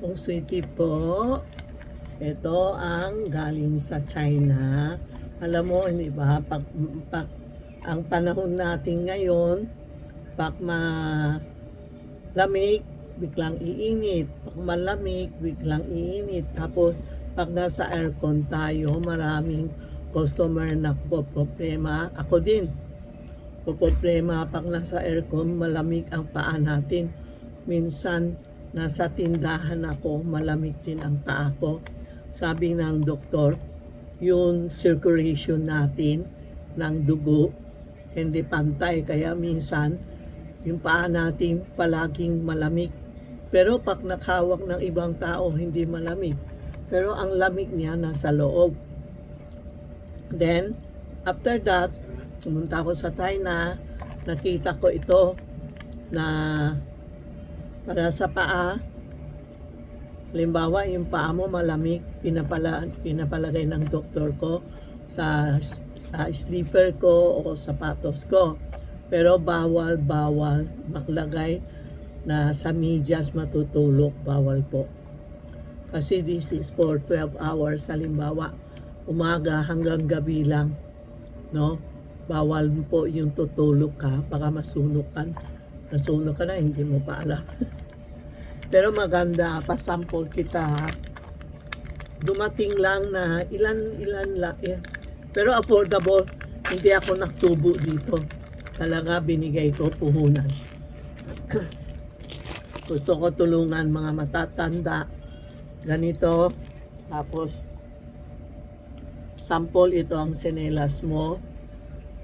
Sweetie po, ito ang galing sa China. Alam mo, hindi ba, pag, pag ang panahon natin ngayon, pag malamig, biglang iinit. Pag malamig, biglang iinit. Tapos, pag nasa aircon tayo, maraming customer na po problema. Ako din, po problema pag nasa aircon, malamig ang paa natin. Minsan, nasa tindahan ako, malamig din ang paa ko. Sabi ng doktor, yung circulation natin ng dugo, hindi pantay. Kaya minsan, yung paa natin palaging malamig. Pero pag nakawak ng ibang tao, hindi malamig. Pero ang lamig niya nasa loob. Then, after that, pumunta ako sa China, nakita ko ito na para sa paa, Halimbawa, yung paa mo malamig, pinapala, pinapalagay ng doktor ko sa, sa slipper ko o sapatos ko. Pero bawal, bawal maglagay na sa medyas matutulog. Bawal po. Kasi this is for 12 hours. Halimbawa, umaga hanggang gabi lang. No? Bawal po yung tutulog ka. Baka masunog ka. Nasunog ka na, hindi mo pa alam. Pero maganda, pasample kita. Dumating lang na ilan ilan lang. Eh. Pero affordable. Hindi ako nagtubo dito. Talaga binigay ko puhunan. Gusto ko tulungan mga matatanda. Ganito. Tapos, sample ito ang senelas mo.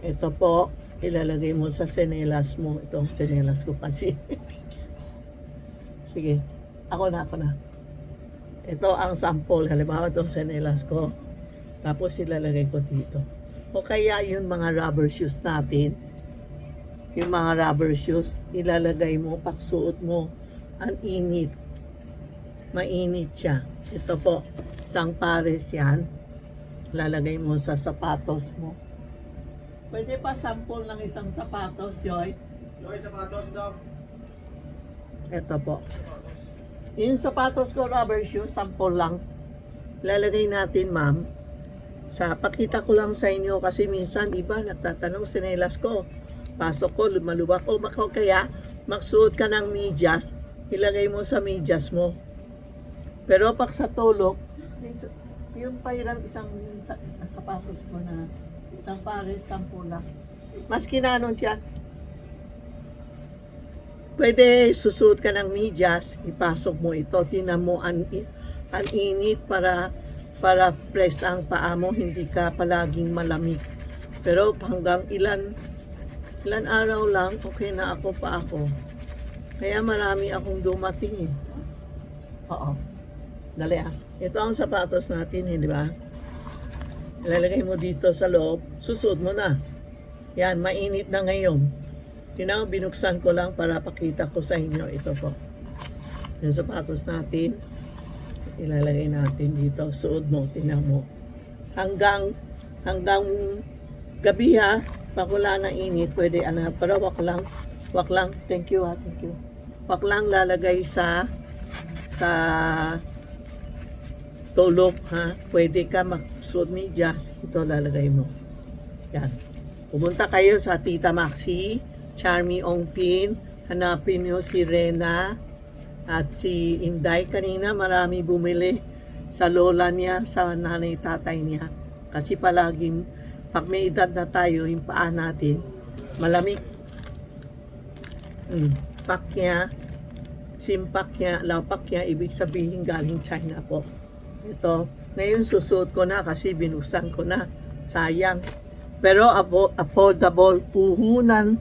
Ito po, ilalagay mo sa senelas mo. Ito ang senelas ko kasi. Sige, ako na, ako na. Ito ang sample. Halimbawa itong senelas ko. Tapos ilalagay ko dito. O kaya yung mga rubber shoes natin. Yung mga rubber shoes, ilalagay mo, pagsuot mo. Ang init. Mainit siya. Ito po, isang pares yan. Lalagay mo sa sapatos mo. Pwede pa sample ng isang sapatos, Joy? Joy, sapatos daw. Ito po. Yung sapatos ko, rubber shoes, sample lang. Lalagay natin, ma'am. Sa pakita ko lang sa inyo kasi minsan, iba, nagtatanong sinelas ko. Pasok ko, lumalubak ko. Mako, kaya magsuot ka ng medyas, ilagay mo sa medyas mo. Pero pag sa tulog, yung pairam isang sa, sapatos ko na isang pares, sample lang. Mas kinanon siya, Pwede susuot ka ng medyas, ipasok mo ito, tinan mo ang, ang init para para fresh ang paa mo, hindi ka palaging malamig. Pero hanggang ilan ilan araw lang, okay na ako pa ako. Kaya marami akong dumating eh. Oo. Dali ah. Ito ang sapatos natin, hindi ba? Ilalagay mo dito sa loob, susuot mo na. Yan, mainit na ngayon. Tinang binuksan ko lang para pakita ko sa inyo. Ito po. Yung sapatos natin. Ilalagay natin dito. Suot mo. Tingnan mo. Hanggang hanggang gabi ha. Pag wala na init, pwede ano. Pero wak lang. Wak lang. Thank you ha. Thank you. Wak lang lalagay sa sa tulog ha. Pwede ka magsuot medyas. Ito lalagay mo. Yan. Pumunta kayo sa Tita Maxi, Charmy Ongpin, hanapin nyo si Rena at si Inday. Kanina marami bumili sa lola niya, sa nanay tatay niya. Kasi palaging, pag may edad na tayo, yung paa natin, malamig. Mm, pakya, simpakya, lapakya, ibig sabihin galing China po. Ito, ngayon susuot ko na kasi binuksan ko na. Sayang. Pero affo- affordable, puhunan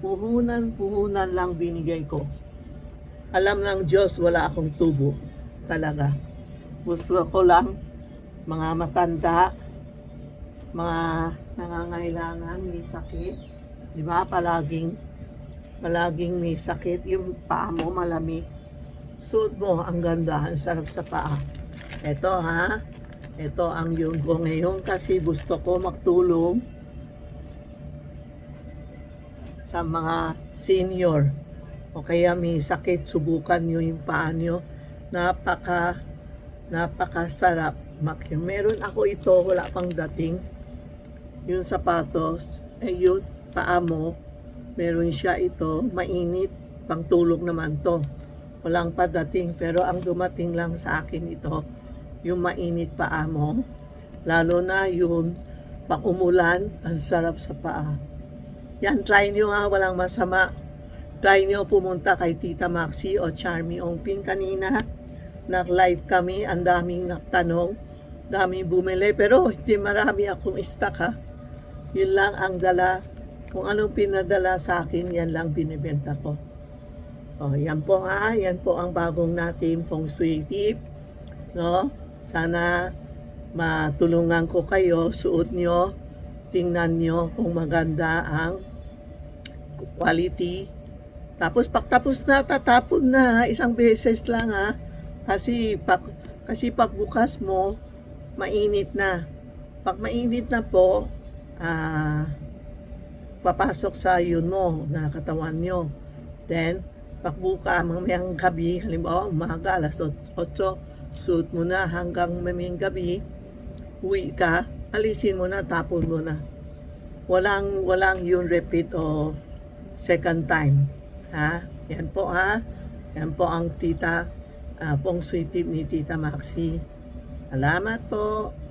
puhunan, puhunan lang binigay ko. Alam ng Diyos, wala akong tubo. Talaga. Gusto ko lang, mga matanda, mga nangangailangan, may sakit. Di ba? Palaging, palaging may sakit. Yung paa mo malamig. Suot mo, ang ganda, ang sarap sa paa. Ito ha, ito ang yun ko ngayon kasi gusto ko magtulong sa mga senior o kaya may sakit, subukan nyo yung paa nyo. Napaka, napakasarap. Meron ako ito, wala pang dating. Yung sapatos, eh yun, paa mo, meron siya ito, mainit, pang tulog naman to. Walang padating, pero ang dumating lang sa akin ito, yung mainit paa mo. Lalo na yun, pag umulan, ang sarap sa paa. Yan, try nyo ha, walang masama. Try nyo pumunta kay Tita Maxi o Charmy Ongping kanina. Nag-live kami, ang daming nagtanong, daming bumili, pero hindi marami akong stock ha. Yun lang ang dala. Kung anong pinadala sa akin, yan lang binibenta ko. O, yan po ha, yan po ang bagong natin feng shui tip. No? Sana matulungan ko kayo, suot nyo, tingnan nyo kung maganda ang quality. Tapos pagtapos na, tatapon na, isang beses lang ha. Kasi pag, kasi pagbukas mo, mainit na. Pag mainit na po, ah, papasok sa yun mo, na katawan nyo. Then, pagbuka, mamayang gabi, halimbawa, umaga, alas 8, suot mo na hanggang mamayang gabi, uwi ka, alisin mo na, tapon mo na. Walang, walang yun repeat o second time. Ha? Yan po ha. Yan po ang tita, uh, pong sweet tip ni Tita Maxi. Salamat po.